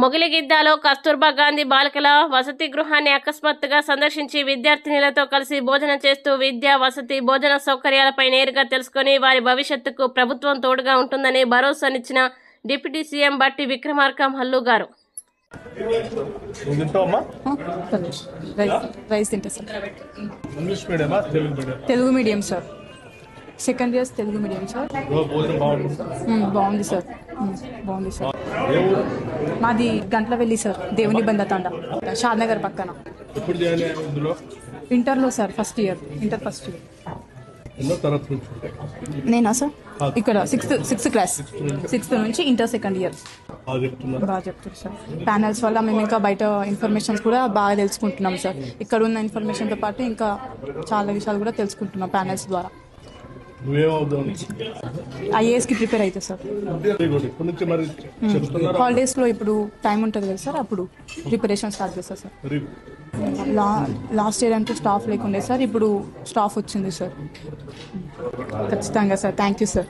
మొగిలిగిద్దాలో కస్తూర్బా గాంధీ బాలికల వసతి గృహాన్ని అకస్మాత్తుగా సందర్శించి విద్యార్థినులతో కలిసి భోజనం చేస్తూ విద్యా వసతి భోజన సౌకర్యాలపై నేరుగా తెలుసుకొని వారి భవిష్యత్తుకు ప్రభుత్వం తోడుగా ఉంటుందని భరోసానిచ్చిన deputy CM Bhatti Vikramarka Mallu garu. Telugu medium sir. Second years Telugu medium sir. బాగుంది సార్. బాగుంది సార్. మాది గంటల వెళ్ళి సార్ దేవుని బంద తాండ షాద్నగర్ పక్కన. ఇంటర్లో sir first year inter first year. నేనా సార్? ఇక్కడ సిక్స్త్ సిక్స్త్ క్లాస్. సిక్స్త్ నుంచి? Inter second year. బాగా చెప్తారు సార్. ప్యానల్స్ వల్ల మేము ఇంకా బయట ఇన్ఫర్మేషన్స్ కూడా బాగా తెలుసుకుంటున్నాం సార్. ఇక్కడ ఉన్న ఇన్ఫర్మేషన్తో పాటు ఇంకా చాలా విషయాలు కూడా తెలుసుకుంటున్నాం ప్యానల్స్ ద్వారా. నువ్వేమవుదాం ఐఏఎస్కి ప్రిపేర్ అవుతుంది సార్. చెప్తున్నారు? హాలిడేస్లో ఇప్పుడు టైం ఉంటుంది కదా సార్ అప్పుడు ప్రిపరేషన్ స్టార్ట్ చేస్తారు సార్. లా లాస్ట్ ఇయర్ అంతా స్టాఫ్ లేకుండే సార్ ఇప్పుడు స్టాఫ్ వచ్చింది సార్. ఖచ్చితంగా సార్ థ్యాంక్ యూ సార్.